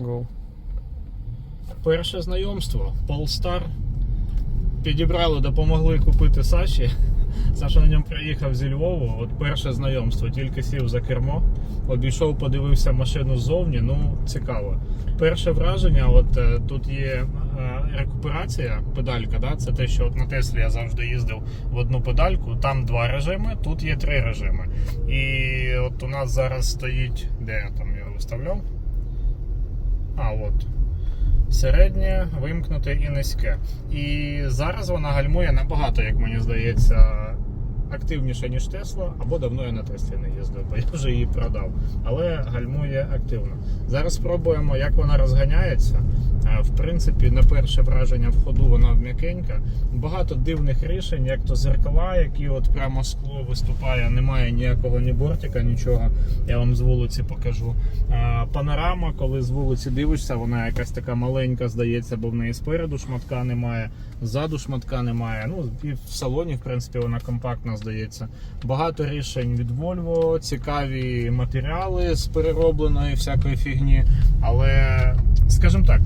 Go. Перше знайомство. Polestar. Підібрали, допомогли купити Саші. Саша на ньому приїхав зі Львову. От перше знайомство, тільки сів за кермо, обійшов, подивився машину ззовні. Ну, цікаво. Перше враження, от е, тут є е, рекуперація, педалька. Да? Це те, що от на Теслі я завжди їздив в одну педальку. Там два режими, тут є три режими. І от у нас зараз стоїть, де я там його виставляв? А, от середнє, вимкнуте і низьке. І зараз вона гальмує набагато, як мені здається, активніше, ніж Тесла, або давно я на Теслі не їздив, бо я вже її продав. Але гальмує активно. Зараз спробуємо, як вона розганяється. В принципі, на перше враження в ходу вона м'якенька. Багато дивних рішень, як то зеркала, які от прямо скло виступає, немає ніякого ні бортика, нічого. Я вам з вулиці покажу. Панорама, коли з вулиці дивишся, вона якась така маленька, здається, бо в неї спереду шматка немає, ззаду шматка немає. Ну і в салоні, в принципі, вона компактна, здається. Багато рішень від Volvo, цікаві матеріали з переробленої всякої фігні. Але, скажімо так,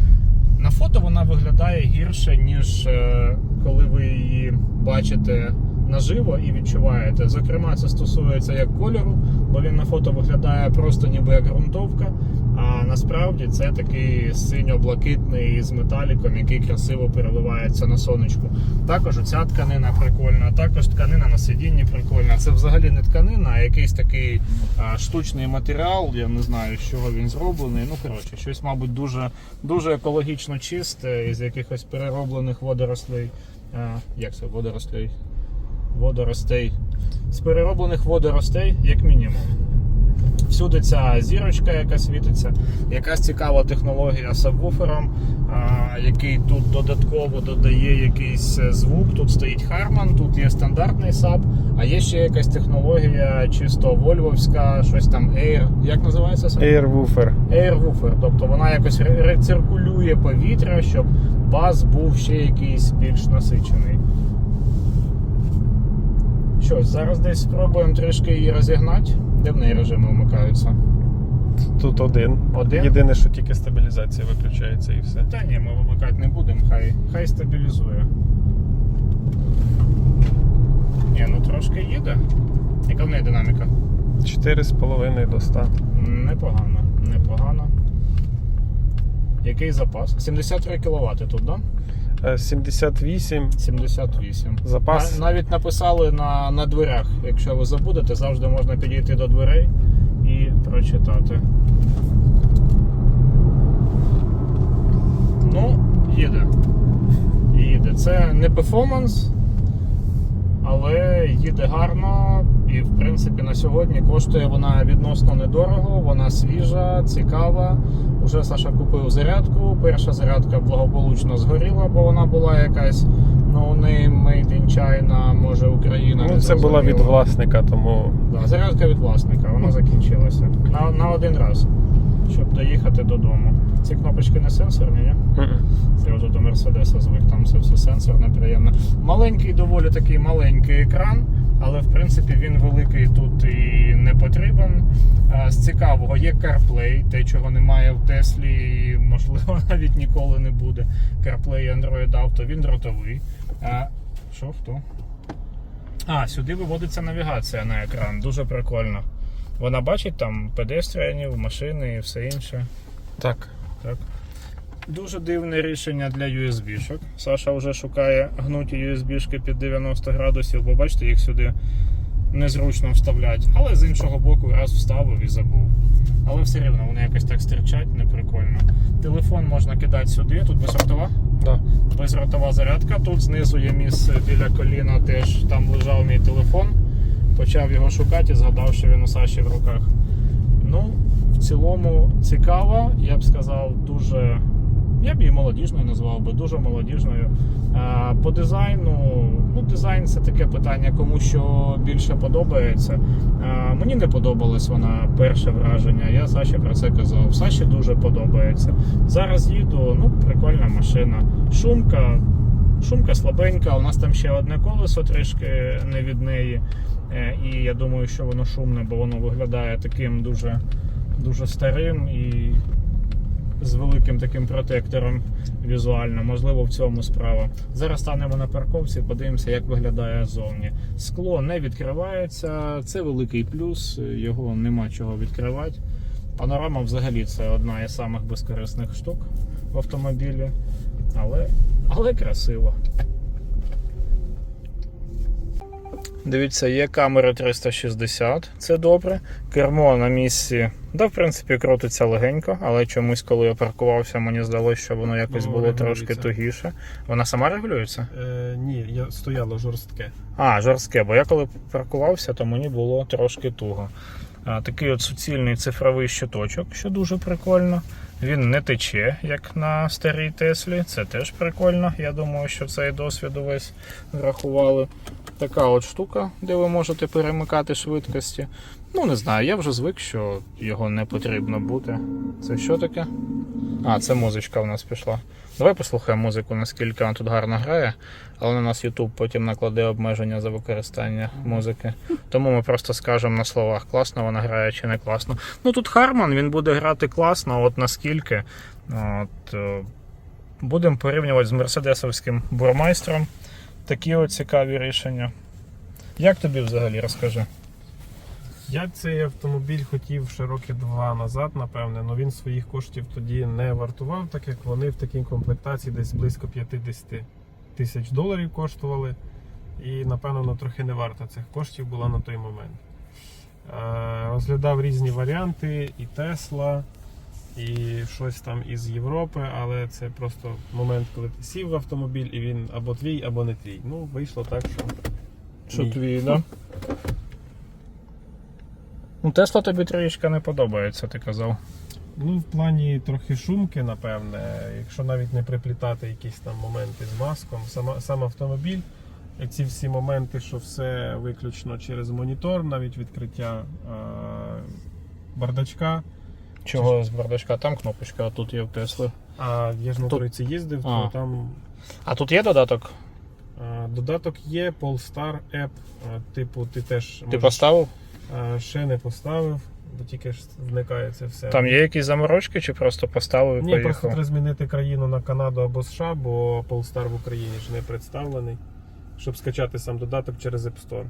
на фото вона виглядає гірше, ніж е, коли ви її бачите наживо і відчуваєте. Зокрема, це стосується як кольору, бо він на фото виглядає просто ніби як ґрунтовка. А насправді це такий синьо-блакитний з металіком, який красиво переливається на сонечку. Також оця тканина прикольна, також тканина на сидінні прикольна. Це взагалі не тканина, а якийсь такий а, штучний матеріал. Я не знаю, з чого він зроблений. Ну коротше, щось, мабуть, дуже, дуже екологічно чисте, із якихось перероблених водорослей. А, як це водорослей? Водоростей. З перероблених водоростей, як мінімум. Всюди ця зірочка, яка світиться, якась цікава технологія з сабвуфером, який тут додатково додає якийсь е, звук. Тут стоїть Harman, тут є стандартний саб, а є ще якась технологія чисто вольвовська, щось там Air. Як називається саб? Airwoofer. Airwoofer. Тобто вона якось рециркулює повітря, щоб бас був ще якийсь більш насичений. Що, зараз десь спробуємо трішки її розігнати. Де в неї режими вмикаються? Тут один. Один? Єдине, що тільки стабілізація виключається і все. Та ні, ми вимикати не будемо, хай, хай стабілізує. Ні, ну трошки їде. Яка в неї динаміка? 4,5 до 100. Непогано, непогано. Який запас? 73 кВт тут, так? Да? Е, 78. 78. Запас. На- навіть написали на, на дверях. Якщо ви забудете, завжди можна підійти до дверей і прочитати. Ну, їде. Їде. Це не перформанс, але їде гарно. І, в принципі, на сьогодні коштує вона відносно недорого, вона свіжа, цікава. Уже Саша купив зарядку. Перша зарядка благополучно згоріла, бо вона була якась no name made in China, може Україна. Ну, це була від власника, тому Да, зарядка від власника, вона закінчилася. На, на один раз, щоб доїхати додому. Ці кнопочки не сенсорні, ні? Це вже до Мерседеса звик, там це все сенсорне, приємно. Маленький, доволі такий маленький екран, але в принципі він великий тут і не потрібен. З цікавого є CarPlay, те, чого немає в Теслі, і можливо навіть ніколи не буде. CarPlay Android Auto, він дротовий. А, що хто? А, сюди виводиться навігація на екран. Дуже прикольно. Вона бачить там педестріанів, машини і все інше. так. Так. Дуже дивне рішення для USB-шок. Саша вже шукає гнуті USB-шки під 90 градусів, бо бачите, їх сюди незручно вставляти. Але з іншого боку, раз вставив і забув. Але все рівно вони якось так стирчать, неприкольно. Телефон можна кидати сюди, тут безротова. Да. Безротова зарядка. Тут знизу є місце біля коліна, теж там лежав мій телефон. Почав його шукати і згадав, що він у Саші в руках. Ну, в цілому цікава, я б сказав, дуже. Я б її молодіжною назвав би, дуже молодіжною. По дизайну, ну, дизайн це таке питання, кому що більше подобається. Мені не подобалась вона перше враження. Я Саші про це казав. Саші дуже подобається. Зараз їду, ну, прикольна машина. Шумка, шумка слабенька. У нас там ще одне колесо трішки не від неї. Е, І я думаю, що воно шумне, бо воно виглядає таким дуже, дуже старим і з великим таким протектором візуально. Можливо, в цьому справа. Зараз станемо на парковці, подивимося, як виглядає ззовні. Скло не відкривається, це великий плюс, його нема чого відкривати. Панорама взагалі це одна із самих безкорисних штук в автомобілі, але, але красиво. Дивіться, є камера 360, це добре. Кермо на місці, да, в принципі, крутиться легенько, але чомусь, коли я паркувався, мені здалося, що воно якось Ну, було регулюється. трошки тугіше. Вона сама регулюється? Е, ні, я стояло жорстке. А, жорстке, бо я коли паркувався, то мені було трошки туго. А, такий от суцільний цифровий щиточок, що дуже прикольно. Він не тече, як на старій Теслі. Це теж прикольно. Я думаю, що цей досвід увесь врахували. Така от штука, де ви можете перемикати швидкості. Ну, не знаю, я вже звик, що його не потрібно бути. Це що таке? А, це музичка в нас пішла. Давай послухаємо музику, наскільки вона тут гарно грає, але на нас YouTube потім накладе обмеження за використання музики. Тому ми просто скажемо на словах, класно вона грає чи не класно. Ну тут Харман, він буде грати класно, от наскільки. От, е, будемо порівнювати з мерседесовським бурмайстром. Такі от цікаві рішення. Як тобі взагалі розкажи? Я цей автомобіль хотів ще роки два назад, напевне, але він своїх коштів тоді не вартував, так як вони в такій комплектації десь близько 50 тисяч доларів коштували. І, напевно, воно трохи не варта цих коштів була на той момент. Е, Розглядав різні варіанти, і Тесла, і щось там із Європи, але це просто момент, коли ти сів в автомобіль, і він або твій, або не твій. Ну, вийшло так, що. Що ні. твій, да? Ну, Тесла тобі трішки не подобається, ти казав. Ну, в плані трохи шумки, напевне, якщо навіть не приплітати якісь там моменти з маском, сама, сам автомобіль, ці всі моменти, що все виключно через монітор, навіть відкриття е, бардачка. Чого з бардачка? Там кнопочка, а тут є в Тесли. А я ж на тройці їздив, А. то там А тут є додаток? додаток є, Polestar App, типу, ти теж Ти можеш- поставив? Ще не поставив, бо тільки ж вникає це все. Там є якісь заморочки, чи просто поставив і Ні, поїхав? просто треба змінити країну на Канаду або США, бо Polestar в Україні ж не представлений, щоб скачати сам додаток через App Store.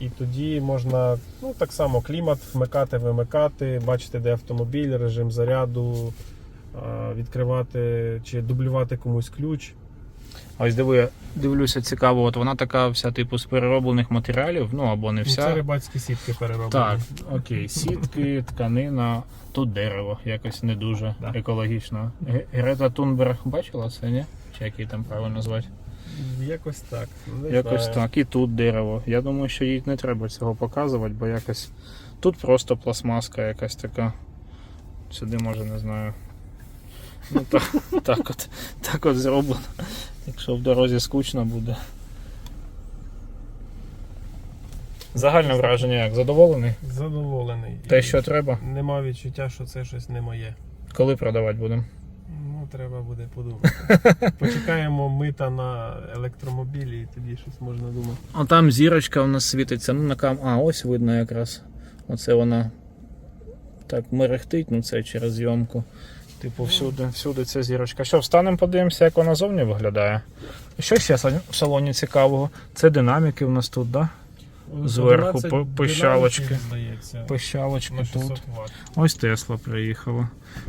І тоді можна ну, так само клімат вмикати, вимикати, бачити, де автомобіль, режим заряду, відкривати чи дублювати комусь ключ. Ось диви, дивлюся, цікаво, от вона така вся, типу, з перероблених матеріалів, ну або не Ну, Це рибацькі сітки перероблені. Так, окей, сітки, тканина, тут дерево, якось не дуже Да. екологічно. Грета Тунберг бачила це, ні? Чи як її там правильно звати? Якось так. Не Якось знаю. так. І тут дерево. Я думаю, що їй не треба цього показувати, бо якось. Тут просто пластмаска якась така. Сюди може не знаю. Ну так, так от, так от зроблено. Якщо в дорозі скучно буде. Загальне враження як? Задоволений? Задоволений. Те, що треба, Нема відчуття, що це щось не моє. коли продавати будемо. Ну, треба буде подумати. Почекаємо мита на електромобілі і тоді щось можна думати. А там зірочка у нас світиться. Ну, на кам... А, ось видно якраз. Оце вона так мерехтить, ну це через зйомку. Типу, всюди, всюди ця зірочка. Що, встанемо, подивимося, як вона зовні виглядає. І Що ще в салоні цікавого? Це динаміки у нас тут, да? Зверху 11 по- Пищалочки тут. Вт. Ось Тесла приїхала.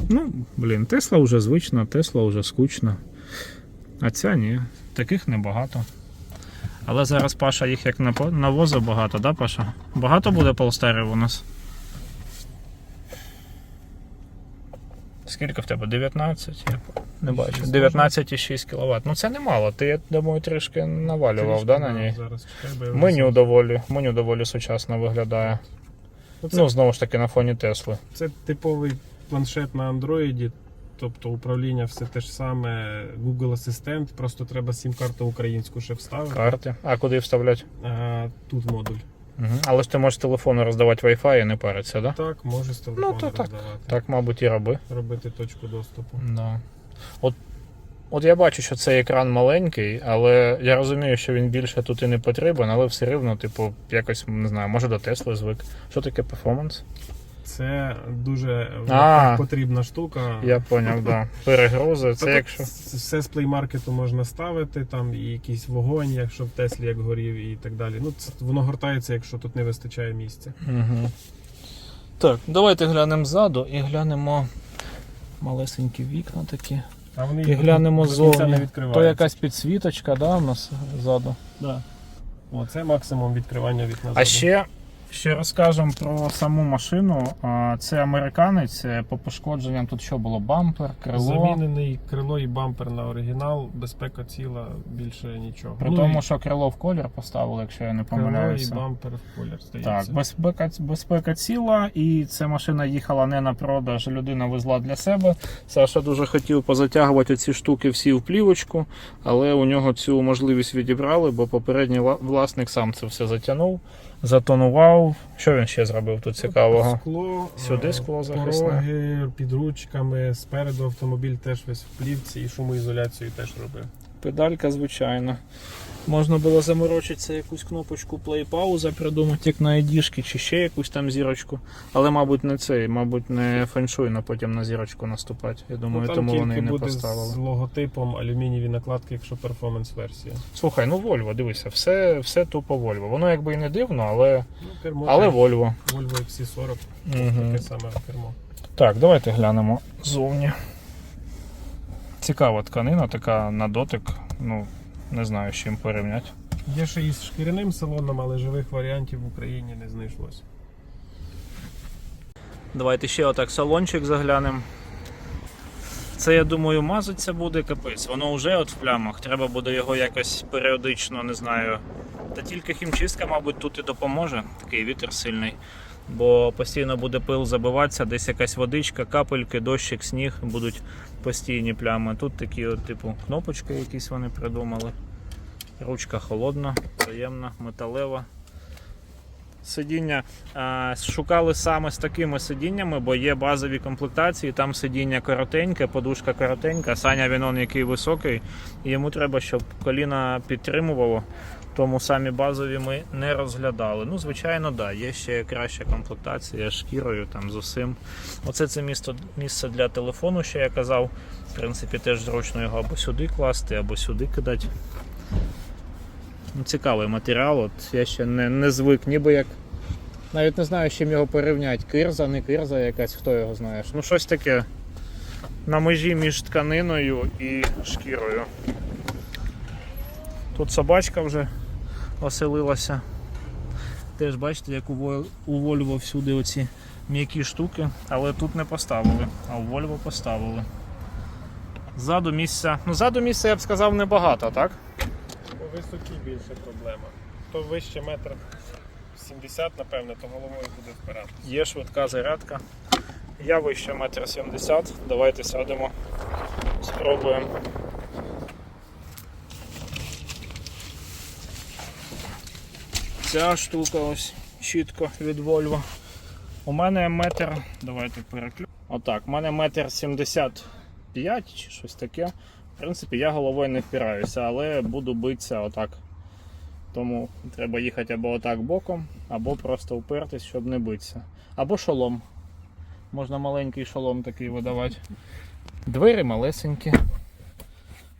Ну, блін, Тесла вже звична, Тесла вже скучна. А ця ні, таких небагато. Але зараз Паша їх як на навозив багато, да, Паша? Багато буде полстерів у нас. Скільки в тебе? 19? Я не бачу. 19,6 кВт. Ну це немало. Ти, я думаю, трішки навалював, да, на ній? Зараз чекай, бо Меню доволі, меню доволі сучасно виглядає. Ну, це, Ну, знову ж таки, на фоні Тесли. це типовий планшет на Андроїді. Тобто управління все те ж саме, Google Асистент, просто треба сім-карту українську ще вставити. Карти. А куди вставляти? А, тут модуль. Угу. Але ж ти можеш з телефону роздавати Wi-Fi і не паритися, да? Так, може з телефону Ну, то так. роздавати. Так, мабуть, і роби. Робити точку доступу. Да. От, от я бачу, що цей екран маленький, але я розумію, що він більше тут і не потрібен, але все рівно, типу, якось не знаю, може до Тесли звик. Що таке перформанс? Це дуже А. потрібна штука. Я поняв, да. Перегрузи. Це Тобто якщо. Все з плеймаркету можна ставити, там і якийсь вогонь, якщо в Теслі як горів, і так далі. Ну, це, воно гортається, якщо тут не вистачає місця. Угу. Так, давайте глянемо ззаду і глянемо малесенькі вікна такі. А вони І глянемо до кінця не ззовні. То відкриваються. якась підсвіточка, да, у нас ззаду. Да. О, це максимум відкривання вікна. А ще, ще розкажемо про саму машину. Це американець е, по пошкодженням. Тут що було? Бампер, крило. Замінений крило і бампер на оригінал, безпека ціла, більше нічого. При Ну, тому, і що крило в колір поставили, якщо я не крило і бампер в колір здається. Так, безпека, безпека ціла, і ця машина їхала не на продаж, людина везла для себе. Саша дуже хотів позатягувати ці штуки всі в плівочку, але у нього цю можливість відібрали, бо попередній власник сам це все затягнув, затонував. Що він ще зробив тут цікавого? Скло, Сюди е, скло захисне. Пороги під ручками, спереду автомобіль теж весь в плівці і шумоізоляцію теж робив. Педалька, звичайно. Можна було заморочитися якусь кнопочку плей-пауза придумати, як на ID чи ще якусь там зірочку. Але, мабуть, не цей, мабуть, не феншуйно потім на зірочку наступати. Я думаю, ну, тому вони і не буде поставили. з логотипом алюмінієві накладки, якщо перформанс-версія. Слухай, ну Volvo, дивися, все, все тупо Volvo. Воно якби і не дивно, але, Ну, кермо але. Volvo. Volvo XC40, Угу. таке саме кермо. Так, давайте глянемо зовні. Цікава тканина, така на дотик. Ну, не знаю, з чим порівняти. Є ще із шкіряним салоном, але живих варіантів в Україні не знайшлось. Давайте ще отак салончик заглянемо. Це, я думаю, мазаться буде капець. Воно вже от в плямах. Треба буде його якось періодично, не знаю. Та тільки хімчистка, мабуть, тут і допоможе. Такий вітер сильний. Бо постійно буде пил забиватися, десь якась водичка, капельки, дощик, сніг, будуть постійні плями. Тут такі, от, типу, кнопочки якісь вони придумали. Ручка холодна, приємна, металева. Сидіння шукали саме з такими сидіннями, бо є базові комплектації, там сидіння коротеньке, подушка коротенька. Саня він який високий, і йому треба, щоб коліна підтримувало. Тому самі базові ми не розглядали. Ну, звичайно, да, є ще краща комплектація шкірою, там з усім. Оце це місто, місце для телефону, що я казав. В принципі, теж зручно його або сюди класти, або сюди кидати. Ну, цікавий матеріал, от я ще не, не звик, ніби як. Навіть не знаю, з чим його порівняти. Кирза, не кирза якась, хто його знає. Ну щось таке на межі між тканиною і шкірою. Тут собачка вже оселилася. Теж бачите, як у Volvo всюди оці м'які штуки, але тут не поставили, а у Volvo поставили. Ззаду місця. Ну, ззаду місця я б сказав небагато, так? По висоті більше проблема. То вище метр 70, напевне, то головою буде впирати. Є швидка зарядка. Я вище 1,70 м. Давайте сядемо, спробуємо. Ця штука ось чітко від Volvo. У мене метр. Давайте переклю. Отак, у мене метр 75 чи щось таке. В принципі, я головою не впираюся, але буду битися отак. Тому треба їхати або отак боком, або просто впертись, щоб не битися. Або шолом. Можна маленький шолом такий видавати. Двері малесенькі.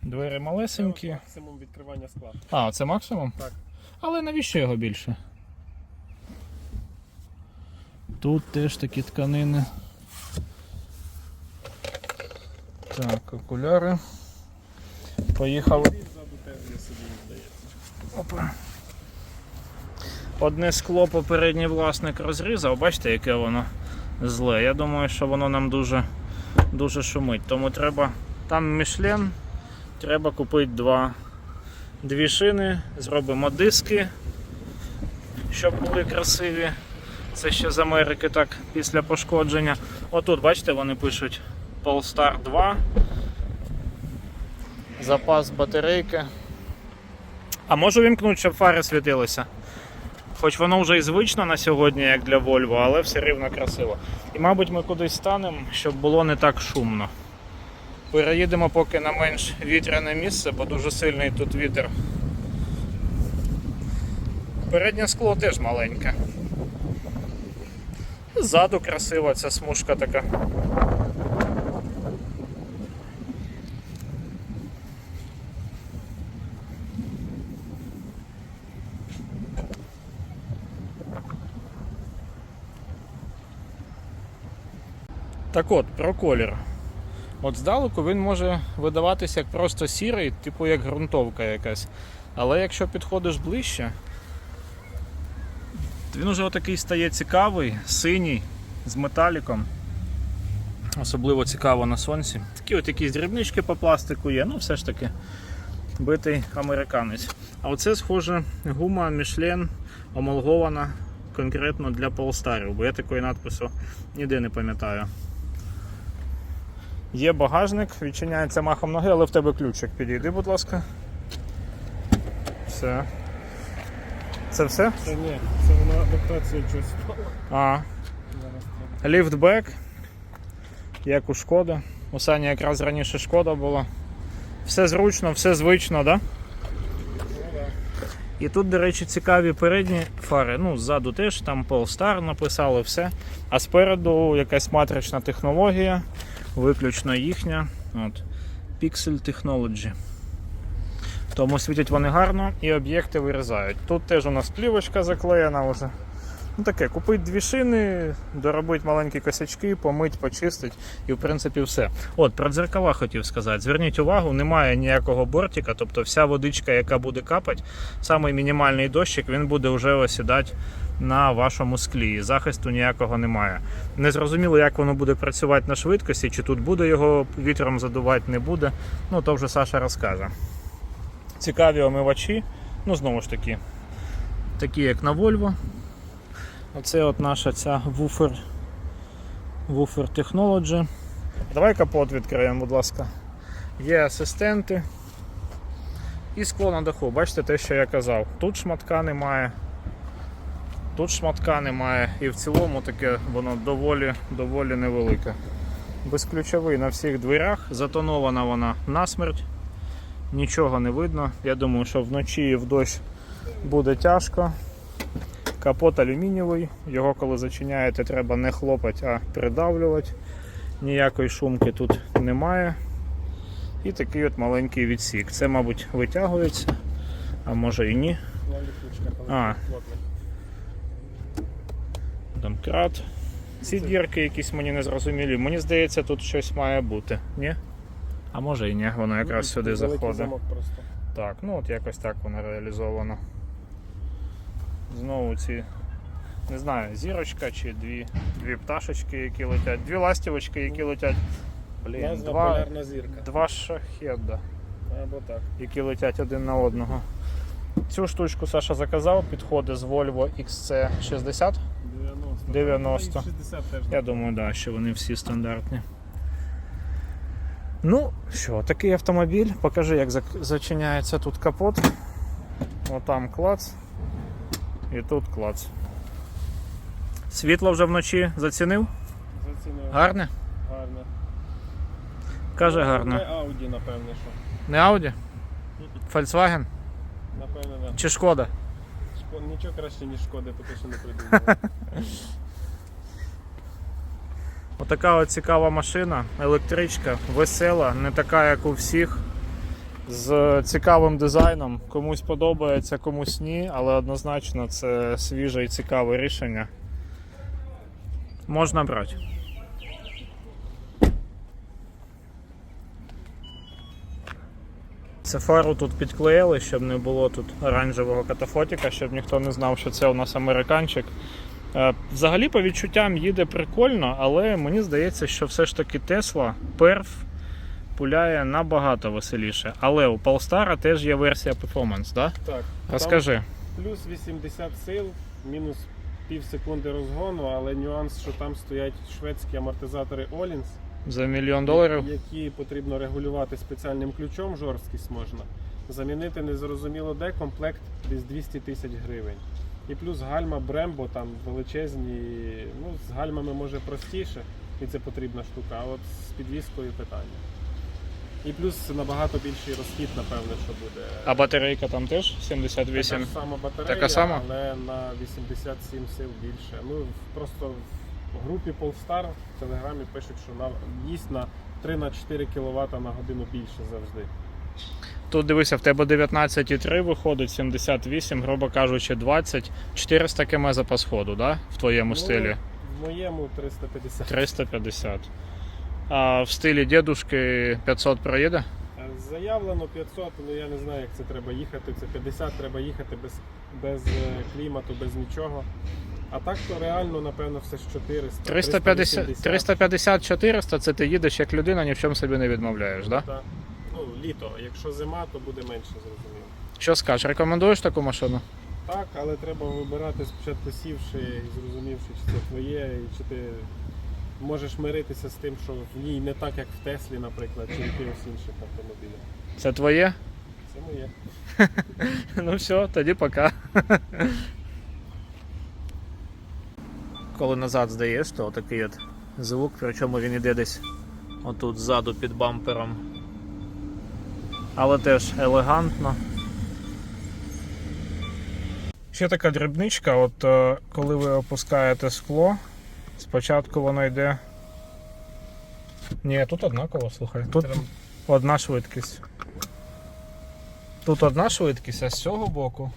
Двері малесенькі. Максимум відкривання скла. А, це максимум? Так. Але навіщо його більше? Тут теж такі тканини. Так, окуляри. Поїхали. Опа. Одне скло попередній власник розрізав, бачите, яке воно зле. Я думаю, що воно нам дуже, дуже шумить. Тому треба. Там Мішлен, треба купити два, дві шини, зробимо диски, щоб були красиві. Це ще з Америки так після пошкодження. Отут, бачите, вони пишуть Polestar 2. Запас батарейки. А можу вімкнути, щоб фари світилися. Хоч воно вже і звично на сьогодні, як для Volvo, але все рівно красиво. І, мабуть, ми кудись станемо, щоб було не так шумно. Переїдемо поки на менш вітряне місце, бо дуже сильний тут вітер. Переднє скло теж маленьке. Ззаду красива ця смужка така. Так от, про колір. От здалеку він може видаватися як просто сірий, типу як ґрунтовка якась. Але якщо підходиш ближче, він уже отакий стає цікавий, синій, з металіком. Особливо цікаво на сонці. Такі от якісь дрібнички по пластику є, ну все ж таки битий американець. А оце, схоже, гума Michelin омолгована конкретно для Polestar, бо я такої надпису ніде не пам'ятаю. Є багажник, відчиняється махом ноги, але в тебе ключик. Підійди, будь ласка. Все. Це все? Це ні, це вона адаптація щось. А. Ліфтбек. Як у Шкода. У Сані якраз раніше шкода була. Все зручно, все звично, да? І тут, до речі, цікаві передні фари. Ну, ззаду теж там Polestar написали все. А спереду якась матрична технологія, виключно їхня. От. Pixel Technology. Тому світять вони гарно і об'єкти вирізають. Тут теж у нас плівочка заклеєна вже. Ну таке, купить дві шини, доробить маленькі косячки, помить, почистить і в принципі все. От, про дзеркала хотів сказати. Зверніть увагу, немає ніякого бортика, тобто вся водичка, яка буде капати, самий мінімальний дощик, він буде вже осідати на вашому склі. Захисту ніякого немає. Не зрозуміло, як воно буде працювати на швидкості, чи тут буде його вітром задувати, не буде. Ну то вже Саша розкаже. Цікаві омивачі, ну знову ж таки, такі як на Volvo. Оце от наша ця вуфер, вуфер Technology. Давай капот відкриємо, будь ласка. Є асистенти. І скло на даху. Бачите те, що я казав. Тут шматка немає. Тут шматка немає. І в цілому таке воно доволі, доволі невелике. Безключовий на всіх дверях. Затонована вона насмерть. Нічого не видно. Я думаю, що вночі і в дощ буде тяжко. Капот алюмінієвий, його коли зачиняєте, треба не хлопати, а придавлювати. Ніякої шумки тут немає. І такий от маленький відсік. Це, мабуть, витягується, а може і ні. А. плотних. Домкрат. Ці дірки якісь мені не зрозумілі. Мені здається, тут щось має бути. Ні? А може і ні, воно якраз сюди заходить. Так, ну от якось так воно реалізовано. Знову ці, не знаю, зірочка чи дві, дві пташечки, які летять, дві ластівочки, які летять. Блін, два, два шахеда, Або так. які летять один на одного. Цю штучку Саша заказав, підходить з Volvo XC60. 90. 90. І 60 теж. Я думаю, да, що вони всі стандартні. Ну, що, такий автомобіль. Покажи, як зачиняється тут капот. Отам клац. І тут клац. Світло вже вночі зацінив? Зацінив. Гарне? Гарне. Каже Не гарне. Audi, напевне, що. Не Audi? Volkswagen? Напевне, да. Чи Шкода? Нічого краще, ніж шкоди, поки що не придумали. Отака от цікава машина, електричка, весела, не така, як у всіх. З цікавим дизайном. Комусь подобається, комусь ні, але однозначно це свіже і цікаве рішення. Можна брати. Це фару тут підклеїли, щоб не було тут оранжевого катафотика, щоб ніхто не знав, що це у нас американчик. Е, Взагалі, по відчуттям їде прикольно, але мені здається, що все ж таки Tesla перф пуляє набагато веселіше. Але у Polestar теж є версія Performance, да? Так. Розкажи. Плюс 80 сил, мінус пів секунди розгону, але нюанс, що там стоять шведські амортизатори Olins, За мільйон доларів. які потрібно регулювати спеціальним ключом, жорсткість можна. Замінити незрозуміло де комплект десь 200 тисяч гривень. І плюс гальма Brembo там величезні. Ну, з гальмами може простіше, і це потрібна штука, а от з підвіскою питання. І плюс набагато більший розхід, напевно, що буде. А батарейка там теж 78. Така ж сама батарея, Така сама? але на 87 сил більше. Ну просто В групі Polestar в телеграмі пишуть, що на, їсть на 3-4 кВт на годину більше завжди. Тут дивися, в тебе 19,3 виходить, 78, грубо кажучи, 20, 400 км запас ходу, да? В твоєму Ну, стилі. В моєму 350. 350. А в стилі дедушки 500 проїде? Е, Заявлено 500, ну я не знаю, як це треба їхати. Це 50 треба їхати без, без е, клімату, без нічого. А так то реально, напевно, все ж 400. 350, 350-400 це ти їдеш як людина, ні в чому собі не відмовляєш, да? Так. Ну, літо. Якщо зима, то буде менше, зрозуміло. Що скажеш, рекомендуєш таку машину? Так, але треба вибирати спочатку сівши і зрозумівши, чи це твоє, і чи ти можеш миритися з тим, що в ній не так, як в Теслі, наприклад, чи якихось інших автомобілях. Це твоє? Це моє. Ну все, тоді пока. Коли назад здаєш, то такий от звук, причому він іде десь отут ззаду під бампером. Але теж елегантно. Ще така дрібничка, от е, коли ви опускаєте скло, спочатку воно йде. Ні, тут однаково, слухай. Тут одна швидкість. Тут одна швидкість, а з цього боку.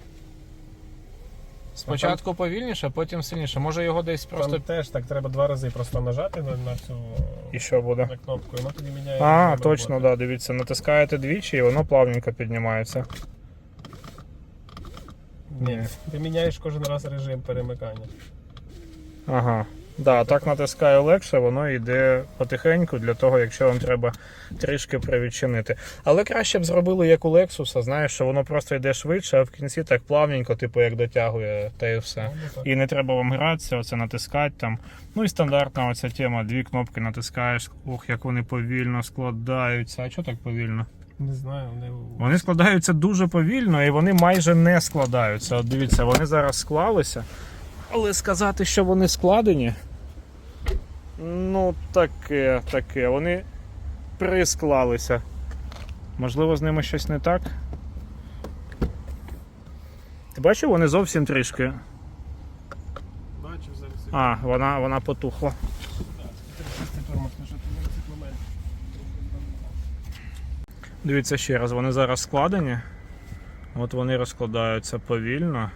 Спочатку повільніше, а потім сильніше. Може його десь просто. Там теж так треба два рази просто нажати на, на цю І що буде? на кнопку, і воно тоді міняє. А, точно, роботи. да, дивіться, натискаєте двічі і воно плавненько піднімається. Ні, ти міняєш кожен раз режим перемикання. Ага. Да, так натискаю легше, воно йде потихеньку для того, якщо вам треба трішки привідчинити. Але краще б зробили як у Lexus, знаєш, що воно просто йде швидше, а в кінці так плавненько, типу як дотягує, та і все. Ну. І не треба вам гратися, оце натискати там. Ну і стандартна оця тема, дві кнопки натискаєш. Ох, як вони повільно складаються. А чого так повільно? Не знаю, вони. Вони складаються дуже повільно і вони майже не складаються. От дивіться, вони зараз склалися. Але сказати, що вони складені. Ну, таке, таке. Вони присклалися. Можливо, з ними щось не так. Ти бачив, вони зовсім трішки. Бачив зараз. А, вона, вона потухла. Дивіться ще раз, вони зараз складені. От вони розкладаються повільно.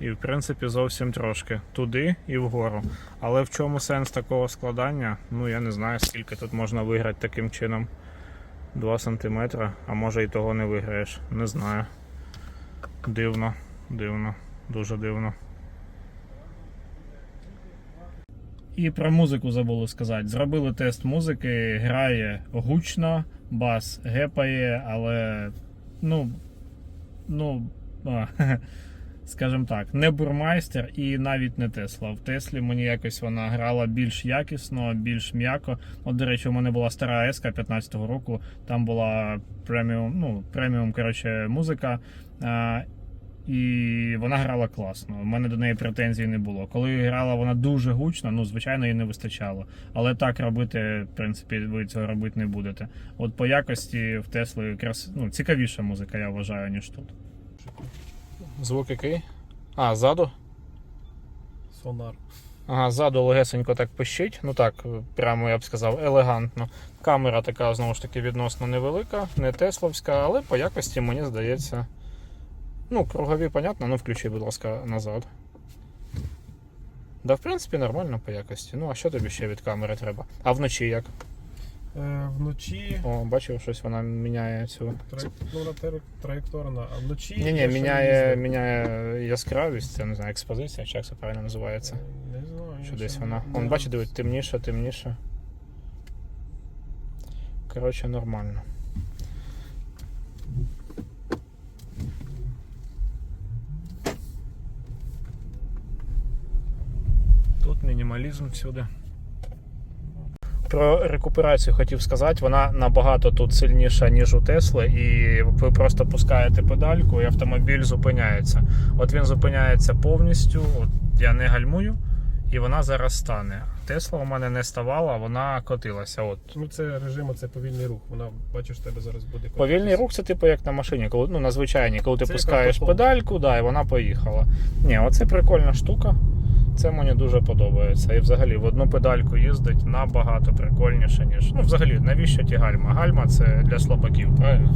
І, в принципі, зовсім трошки. Туди і вгору. Але в чому сенс такого складання? Ну, я не знаю, скільки тут можна виграти таким чином. 2 см, а може і того не виграєш. Не знаю. Дивно, дивно, дуже дивно. І про музику забули сказати. Зробили тест музики, грає гучно, бас гепає, але ну, ну, а, скажімо так, не бурмайстер і навіть не Тесла. В Теслі мені якось вона грала більш якісно, більш м'яко. От, до речі, у мене була стара еска 15-го року, там була преміум, ну, преміум коротше, музика. І вона грала класно. У мене до неї претензій не було. Коли грала вона дуже гучно, ну звичайно їй не вистачало. Але так робити, в принципі, ви цього робити не будете. От по якості в Тесли якраз ну, цікавіша музика, я вважаю, ніж тут. Звук який? А, ззаду? Сонар. Ага, ззаду легесенько так пищить. Ну так, прямо я б сказав, елегантно. Камера така, знову ж таки, відносно невелика, не тесловська, але по якості мені здається. Ну, кругові, понятно, ну включи, будь ласка, назад. Да, в принципі, нормально по якості. Ну, а що тобі ще від камери треба? А вночі як? Е, вночі. О, бачив, щось вона міняє цю. Траєк... Ну, на траєкторна, а вночі. Ні, ні, міняє, міняє яскравість, це не знаю, експозиція, чи як це правильно називається. Не знаю. Що десь вона. Он бачите, дивить, темніше, темніше. Коротше, нормально. Тут мінімалізм всюди. Про рекуперацію хотів сказати, вона набагато тут сильніша, ніж у Тесли, і ви просто пускаєте педальку, і автомобіль зупиняється. От він зупиняється повністю, от я не гальмую, і вона зараз стане. Тесла у мене не ставала, вона котилася. От. Ну, це режим, це повільний рух. Вона, бачиш, тебе зараз буде Повільний рух це типу як на машині, коли ну на звичайній, коли ти Це пускаєш педальку, да, і вона поїхала. Ні, оце прикольна штука. Це мені дуже подобається. І взагалі в одну педальку їздить набагато прикольніше, ніж. Ну, взагалі, навіщо ті гальма? Гальма це для слабаків, правильно?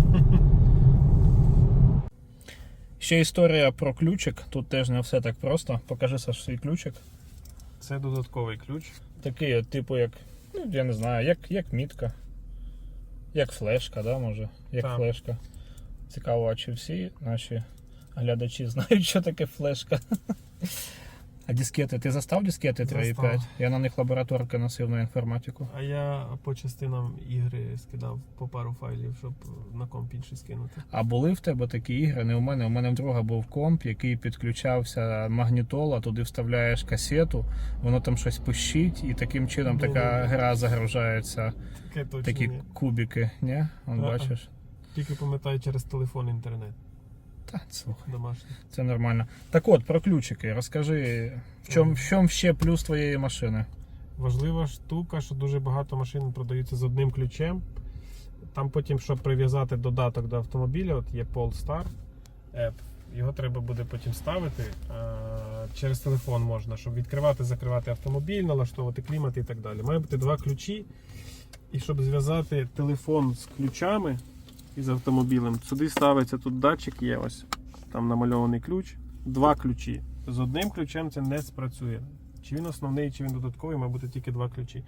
Ще історія про ключик. Тут теж не все так просто. Покажи Саш, свій ключик. Це додатковий ключ. Такий, типу, як, ну, я не знаю, як, як мітка. Як флешка, да, може? Як Так. флешка. Цікаво, а чи всі наші глядачі знають, що таке флешка. А дискети, ти застав дискети 3.5? Застав. Я на них лабораторки носив на інформатику. А я по частинам ігри скидав по пару файлів, щоб на комп інший скинути. А були в тебе такі ігри? Не у мене. У мене в друга був комп, який підключався магнітола, туди вставляєш касету, воно там щось пищить, і таким чином така гра загружається. Таке точно Такі ні. кубики, ні? Он бачиш? Тільки пам'ятаю через телефон інтернет Та слухай, домашній. це нормально. Так от, про ключики. Розкажи, в чому, в чому ще плюс твоєї машини? Важлива штука, що дуже багато машин продаються з одним ключем. Там потім, щоб прив'язати додаток до автомобіля, от є Polestar App. Його треба буде потім ставити. Через телефон можна, щоб відкривати, закривати автомобіль, налаштовувати клімат і так далі. Має бути два ключі. І щоб зв'язати телефон з ключами із автомобілем, сюди ставиться тут датчик є ось. Там намальований ключ. Два ключі. З одним ключем це не спрацює. Чи він основний, чи він додатковий, має бути тільки два ключі.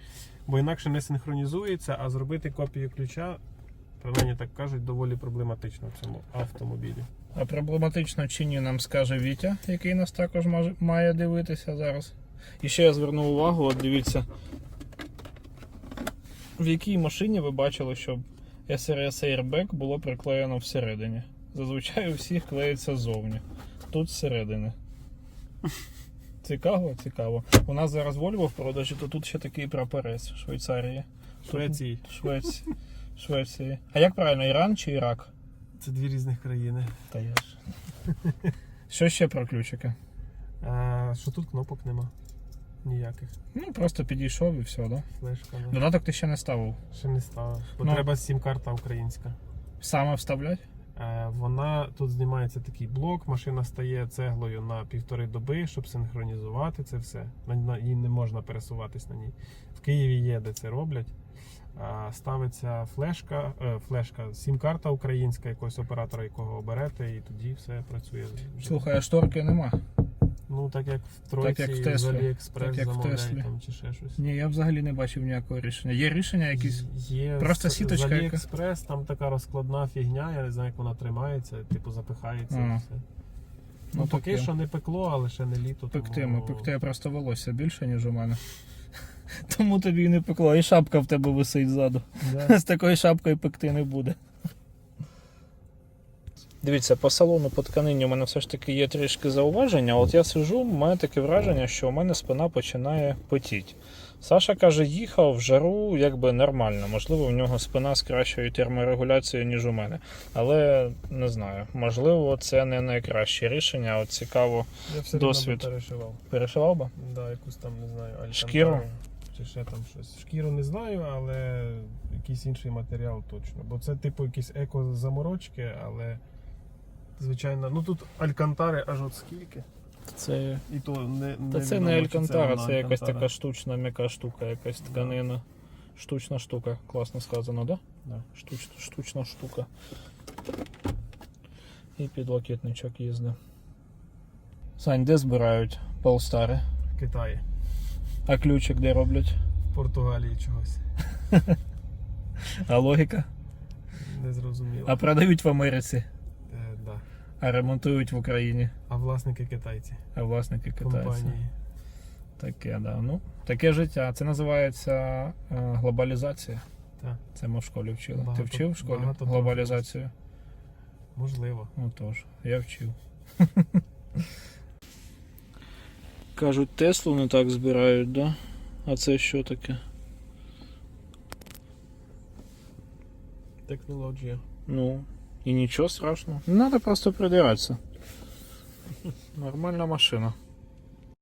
Бо інакше не синхронізується, а зробити копію ключа, принаймні так кажуть, доволі проблематично в цьому автомобілі. А проблематично чи ні нам скаже Вітя, який нас також має дивитися зараз. І ще я зверну увагу, от дивіться, в якій машині ви бачили, щоб SRS Airbag було приклеєно всередині. Зазвичай у всіх клеїться ззовні. Тут зсередини. Цікаво, цікаво. У нас зараз Volvo в продажі, то тут ще такий прапорець Швейцарії. Швеції. Швець... Швеції. А як правильно, Іран чи Ірак? Це дві різних країни. Та я ж. Що ще про ключики? А, що тут кнопок нема? Ніяких. Ну, просто підійшов і все, да? Флешка. Да. Додаток ти ще не ставив. Ще не ставив. Бо Ну. треба сім-карта українська. Саме вставлять? Е, Вона тут знімається такий блок, машина стає цеглою на півтори доби, щоб синхронізувати це все. На, на, їй не можна пересуватись на ній. В Києві є, де це роблять. Ставиться флешка, е, флешка, сім-карта українська, якогось оператора, якого оберете, і тоді все працює. Слухай, а шторки нема. Ну так як в Тройці, як в з Теслі. Аліекспрес Так як в замовляють Теслі. там чи ще щось. Ні, я взагалі не бачив ніякого рішення. Є рішення якісь. Є Просто сіточка з? Аліекспрес, там така розкладна фігня, я не знаю, як вона тримається, типу запихається і все. Ну, Ну, поки що не пекло, але ще не літо. Пектиме, тому... пекти просто волосся більше, ніж у мене. Тому тобі і не пекло, і шапка в тебе висить ззаду. Да. З такою шапкою пекти не буде. Дивіться, по салону по тканині у мене все ж таки є трішки зауваження. От я сижу, маю таке враження, що у мене спина починає потіти. Саша каже, їхав в жару якби нормально. Можливо, в нього спина з кращою терморегуляцією, ніж у мене. Але не знаю, можливо, це не найкраще рішення. От цікаво, Я все Досвід. одно перешивав. перешивав би? Да, якусь там, не знаю, алькантару Шкіру? Чи ще там щось. Шкіру не знаю, але якийсь інший матеріал точно. Бо це типу якісь еко-заморочки, але звичайно, ну тут алькантари аж от скільки. Це І то не, Та не це не відомо, чи алькантара, вона це якась алькантара. така штучна м'яка штука, якась тканина. Штучна штука. Класно сказано, да? Да. Штуч, штучна штука. І підлокітничок їздить. Сань, де збирають полстари? В Китаї, А ключик де роблять? в Португалії чогось. А логіка? Не зрозуміло. А продають в Америці, Е, да. А ремонтують в Україні. А власники китайці, А власники китайці. компанії. Таке, да. Ну, таке життя. Це називається е, глобалізація. Так. Це ми в школі вчили. Багато- Ти вчив в школі багато глобалізацію? Можливо. Ну тож, я вчив. Кажуть, Теслу не так збирають, да? А це що таке? Технологія. Ну, і ничего страшного. Треба просто придираться. Нормальная машина.